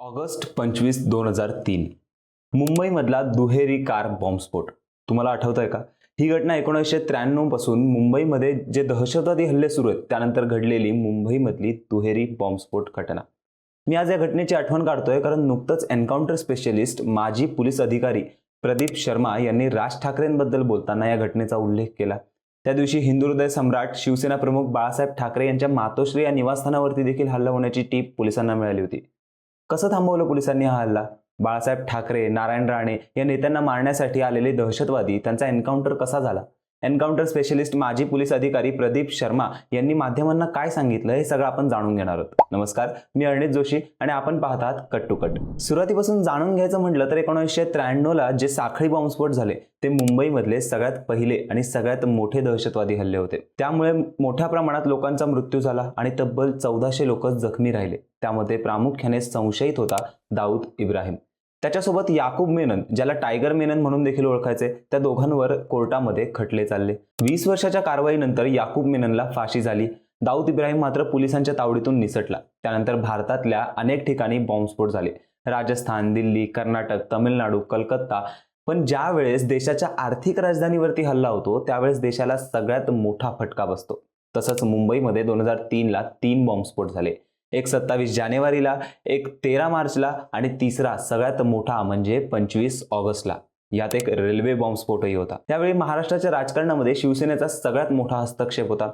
August पंचवीस दोन हजार तीन. मुंबईमधला दुहेरी कार बॉम्बस्फोट. तुम्हाला आठवत आहे का? ही घटना एकोणीसशे त्र्याण्णवपासून मुंबईमध्ये जे दहशतवादी हल्ले सुरू आहेत त्यानंतर घडलेली मुंबईमधली दुहेरी बॉम्बस्फोट घटना. मी आज या घटनेची आठवण काढतोय कारण नुकतंच एन्काउंटर स्पेशलिस्ट माजी पोलीस अधिकारी प्रदीप शर्मा यांनी राज ठाकरेंबद्दल बोलताना या घटनेचा उल्लेख केला. त्या दिवशी हिंदू हृदय सम्राट शिवसेना प्रमुख बाळासाहेब ठाकरे यांच्या मातोश्री या निवासस्थानावरती देखील हल्ला होण्याची टीप पोलिसांना मिळाली होती. कसं थांबवलं पोलिसांनी हा हल्ला? बाळासाहेब ठाकरे नारायण राणे या नेत्यांना मारण्यासाठी आलेले दहशतवादी त्यांचा एन्काउंटर कसा झाला? एन्काउंटर स्पेशलिस्ट माजी पोलीस अधिकारी प्रदीप शर्मा यांनी माध्यमांना काय सांगितलं हे सगळं आपण जाणून घेणार आहोत. नमस्कार मी अर्णित जोशी आणि आपण पाहतात कट टू कट. सुरुवातीपासून जाणून घ्यायचं म्हटलं तर एकोणीसशे त्र्याण्णवला जे साखळी बॉम्बस्फोट झाले ते मुंबईमधले सगळ्यात पहिले आणि सगळ्यात मोठे दहशतवादी हल्ले होते. त्यामुळे मोठ्या प्रमाणात लोकांचा मृत्यू झाला आणि तब्बल चौदाशे लोक जखमी राहिले. त्यामध्ये प्रामुख्याने संशयित होता दाऊद इब्राहिम. त्याच्यासोबत याकूब मेनन ज्याला टायगर मेनन म्हणून देखील ओळखायचे त्या दोघांवर कोर्टामध्ये खटले चालले. वीस वर्षाच्या कारवाईनंतर याकूब मेननला फाशी झाली. दाऊद इब्राहिम मात्र पोलिसांच्या तावडीतून निसटला. त्यानंतर भारतातल्या अनेक ठिकाणी बॉम्बस्फोट झाले. राजस्थान दिल्ली कर्नाटक तमिळनाडू कलकत्ता. पण ज्या वेळेस देशाच्या आर्थिक राजधानीवरती हल्ला होतो त्यावेळेस देशाला सगळ्यात मोठा फटका बसतो. तसंच मुंबईमध्ये दोन हजार तीनला तीन बॉम्बस्फोट झाले. एक सत्तावीस जानेवारीला एक तेरा मार्चला आणि तिसरा सगळ्यात मोठा म्हणजे पंचवीस ऑगस्टला. यात एक रेल्वे बॉम्बस्फोटही होता. त्यावेळी महाराष्ट्राच्या राजकारणामध्ये शिवसेनेचा सगळ्यात मोठा हस्तक्षेप होता.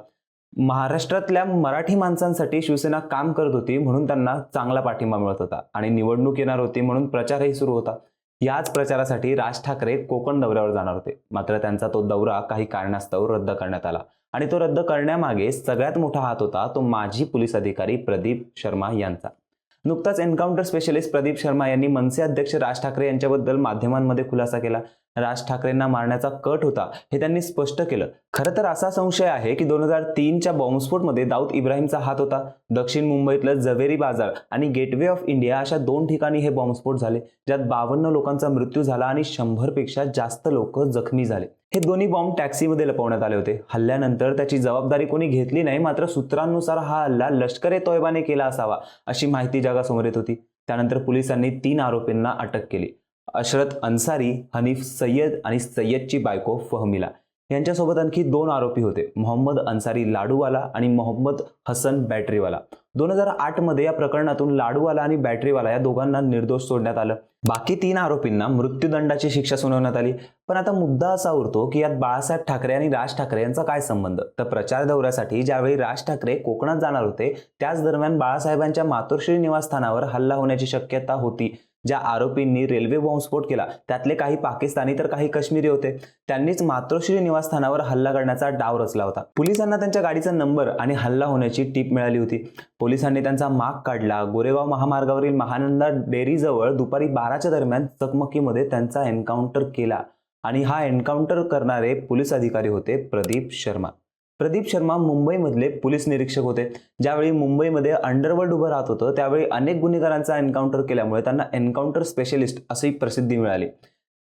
महाराष्ट्रातल्या मराठी माणसांसाठी शिवसेना काम करत होती म्हणून त्यांना चांगला पाठिंबा मिळत होता आणि निवडणूक येणार होती म्हणून प्रचारही सुरू होता. याच प्रचारासाठी राज ठाकरे कोकण दौऱ्यावर जाणार होते. मात्र त्यांचा तो दौरा काही कारणास्तव रद्द करण्यात आला. आणि तो रद्द करण्यामागे सगळ्यात मोठा हात होता तो माजी पोलीस अधिकारी प्रदीप शर्मा यांचा. नुकताच एन्काउंटर स्पेशलिस्ट प्रदीप शर्मा यांनी मनसे अध्यक्ष राज ठाकरे यांच्याबद्दल माध्यमांमध्ये खुलासा केला. राज ठाकरेंना मारण्याचा कट होता हे त्यांनी स्पष्ट केलं. खरं तर असा संशय आहे की दोन हजार तीनच्या बॉम्बस्फोटमध्ये दाऊद इब्राहिमचा हात होता. दक्षिण मुंबईतलं जवेरी बाजार आणि गेटवे ऑफ इंडिया अशा दोन ठिकाणी हे बॉम्बस्फोट झाले ज्यात बावन्न लोकांचा मृत्यू झाला आणि शंभरपेक्षा जास्त लोक जखमी झाले. हे दोन्ही बॉम्ब टॅक्सीमध्ये लपवण्यात आले होते. हल्ल्यानंतर त्याची जबाबदारी कोणी घेतली नाही मात्र सूत्रांनुसार हा हल्ला लष्कर ए तोयबाने केला असावा अशी माहिती जगासमोर येत होती. त्यानंतर पोलिसांनी तीन आरोपींना अटक केली. अशरत अन्सारी हनीफ सय्यद आणि सय्यदची बायको फहमिला. यांच्यासोबत आणखी दोन आरोपी होते. मोहम्मद अन्सारी लाडूवाला आणि मोहम्मद हसन बॅटरीवाला. दोन हजार आठमध्ये या प्रकरणातून लाडूवाला आणि बॅटरीवाला या दोघांना निर्दोष सोडण्यात आलं. बाकी तीन आरोपींना मृत्यूदंडाची शिक्षा सुनावण्यात आली. पण आता मुद्दा असा उरतो की यात बाळासाहेब ठाकरे आणि राज ठाकरे यांचा काय संबंध? तर प्रचार दौऱ्यासाठी ज्यावेळी राज ठाकरे कोकणात जाणार होते त्याच दरम्यान बाळासाहेबांच्या मातोश्री निवासस्थानावर हल्ला होण्याची शक्यता होती. ज्या आरोपींनी रेल्वे बॉम्बस्फोट केला त्यातले काही पाकिस्तानी तर काही काश्मीरी होते. त्यांनीच मातोश्री निवासस्थानावर हल्ला करण्याचा डाव रचला होता. पोलिसांना त्यांच्या गाडीचा नंबर आणि हल्ला होण्याची टीप मिळाली होती. पोलिसांनी त्यांचा माग काढला. गोरेगाव महामार्गावरील महानंदा डेअरीजवळ दुपारी बाराच्या दरम्यान चकमकीमध्ये त्यांचा एन्काउंटर केला आणि हा एन्काउंटर करणारे पोलीस अधिकारी होते प्रदीप शर्मा. प्रदीप शर्मा मुंबईमधले पोलीस निरीक्षक होते. ज्यावेळी मुंबईमध्ये अंडरवर्ल्ड उभं राहत होतं त्यावेळी अनेक गुन्हेगारांचा एन्काउंटर केल्यामुळे त्यांना एन्काउंटर स्पेशलिस्ट अशी प्रसिद्धी मिळाली.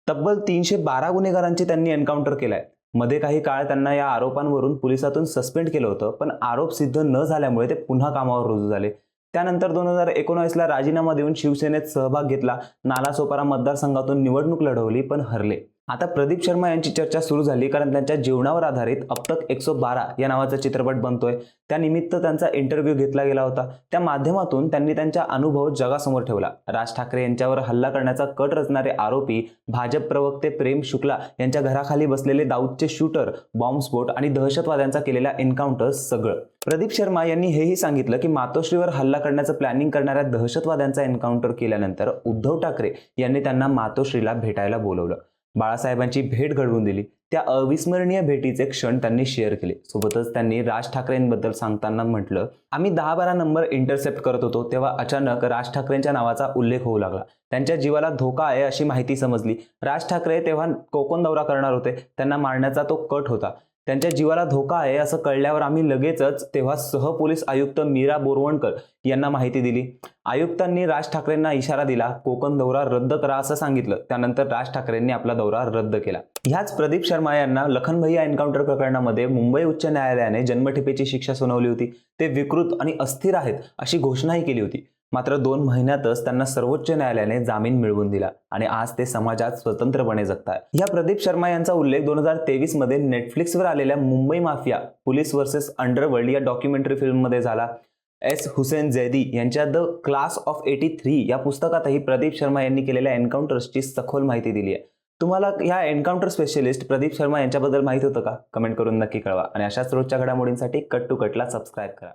तब्बल तीनशे बारा गुन्हेगारांची त्यांनी एन्काउंटर केलाय. मध्ये काही काळ त्यांना या आरोपांवरून पोलिसातून सस्पेंड केलं होतं पण आरोप सिद्ध न झाल्यामुळे ते पुन्हा कामावर रुजू झाले. त्यानंतर दोन हजार एकोणावीसला राजीनामा देऊन शिवसेनेत सहभाग घेतला. नालासोपारा मतदारसंघातून निवडणूक लढवली पण हरले. आता प्रदीप शर्मा यांची चर्चा सुरू झाली कारण त्यांच्या जीवनावर आधारित अब तक एकशे बारा या नावाचा चित्रपट बनतोय. त्यानिमित्त त्यांचा इंटरव्ह्यू घेतला गेला होता. त्या माध्यमातून त्यांनी त्यांचा अनुभव जगासमोर ठेवला. राज ठाकरे यांच्यावर हल्ला करण्याचा कट रचणारे आरोपी भाजप प्रवक्ते प्रेम शुक्ला यांच्या घराखाली बसलेले दाऊदचे शूटर बॉम्बस्फोट आणि दहशतवाद्यांचा केलेला एन्काउंटर सगळं. प्रदीप शर्मा यांनी हेही सांगितलं की मातोश्रीवर हल्ला करण्याचं प्लॅनिंग करणाऱ्या दहशतवाद्यांचा एन्काउंटर केल्यानंतर उद्धव ठाकरे यांनी त्यांना मातोश्रीला भेटायला बोलवलं. बाळासाहेबांची भेट घडवून दिली. त्या अविस्मरणीय भेटीचे क्षण त्यांनी शेअर केले. सोबतच त्यांनी राज ठाकरेंबद्दल सांगताना म्हटलं आम्ही दहा बारा नंबर इंटरसेप्ट करत होतो तेव्हा अचानक राज ठाकरेंच्या नावाचा उल्लेख होऊ लागला. त्यांच्या जीवाला धोका आहे अशी माहिती समजली. राज ठाकरे तेव्हा कोकण दौरा करणार होते. त्यांना मारण्याचा तो कट होता. त्यांच्या जीवाला धोका आहे असं कळल्यावर आम्ही लगेचच तेव्हा सहपोलीस आयुक्त मीरा बोरवणकर यांना माहिती दिली. आयुक्तांनी राज ठाकरेंना इशारा दिला कोकण दौरा रद्द करा असं सांगितलं. त्यानंतर राज ठाकरेंनी आपला दौरा रद्द केला. ह्याच प्रदीप शर्मा यांना लखनभैया एन्काउंटर प्रकरणामध्ये मुंबई उच्च न्यायालयाने जन्मठेपेची शिक्षा सुनावली होती. ते विकृत आणि अस्थिर आहेत अशी घोषणाही केली होती. मात्र दोन महिन्यातच त्यांना सर्वोच्च न्यायालयाने जामीन मिळवून दिला आणि आज ते समाजात स्वतंत्रपणे जगताय. या प्रदीप शर्मा यांचा उल्लेख दोन हजार तेवीसमध्ये नेटफ्लिक्सवर आलेल्या Mumbai mafia police versus underworld या डॉक्युमेंटरी फिल्ममध्ये झाला. एस. हुसेन जैदी यांच्या the class of eighty three या पुस्तकातही प्रदीप शर्मा यांनी केलेल्या एन्काउंटर्सची सखोल माहिती दिली आहे. तुम्हाला ह्या एन्काउंटर स्पेशलिस्ट प्रदीप शर्मा यांच्याबद्दल माहिती होतं का? कमेंट करून नक्की कळवा आणि अशाच रोजच्या घडामोडींसाठी कट टू कटला सबस्क्राईब करा.